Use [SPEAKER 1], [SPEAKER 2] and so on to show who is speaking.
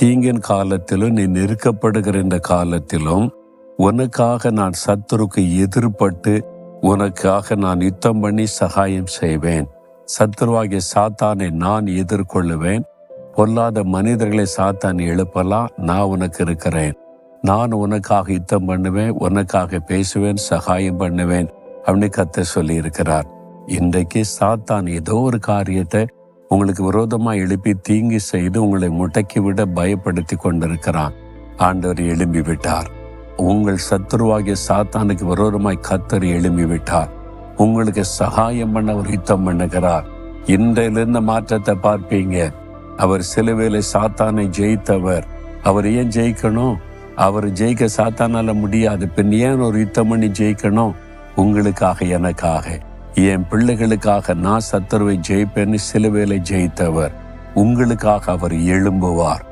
[SPEAKER 1] தீங்கின் காலத்திலும் நீ நெருக்கப்படுகிற இந்த காலத்திலும் உனக்காக நான் சத்துருக்கு எதிர்பட்டு உனக்காக நான் யுத்தம் பண்ணி சகாயம் செய்வேன். சத்துருவாகிய சாத்தானை நான் எதிர்கொள்ளுவேன். பொல்லாத மனிதர்களை சாத்தான் எழுப்பலாம் நான் உனக்கு இருக்கிறேன். நான் உனக்காக யுத்தம் பண்ணுவேன் உனக்காக பேசுவேன் சகாயம் பண்ணுவேன் அப்படின்னு கத்த சொல்லி இருக்கிறார் இன்றைக்கு சாத்தான் ஏதோ ஒரு காரியத்தை உங்களுக்கு விரோதமாக எழுப்பி தீங்கி செய்து உங்களை முடக்கி விட பயப்படுத்தி கொண்டிருக்கிறான். ஆண்டவர் எழும்பி விட்டார் உங்கள் சத்துருவாகிய சாத்தானுக்கு விரோதமாய் கத்தர் எழும்பி விட்டார் உங்களுக்கு சகாயம் பண்ண அவர் யுத்தம் பண்ணுகிறார். இன்றையிலிருந்து மாற்றத்தை பார்ப்பீங்க. அவர் சிலுவையில சாத்தானை ஜெயித்தவர். அவர் ஏன் ஜெயிக்கணும்? அவர் ஜெயிக்க சாத்தானால முடியாது. பின் ஏன் ஒரு யுத்தம் பண்ணி ஜெயிக்கணும்? உங்களுக்காக எனக்காக. என் பிள்ளைகளுக்காக நான் சத்துருவை ஜெயிப்பேன்னு வேலை ஜெயித்தவர் உங்களுக்காக அவர் எழும்புவார்.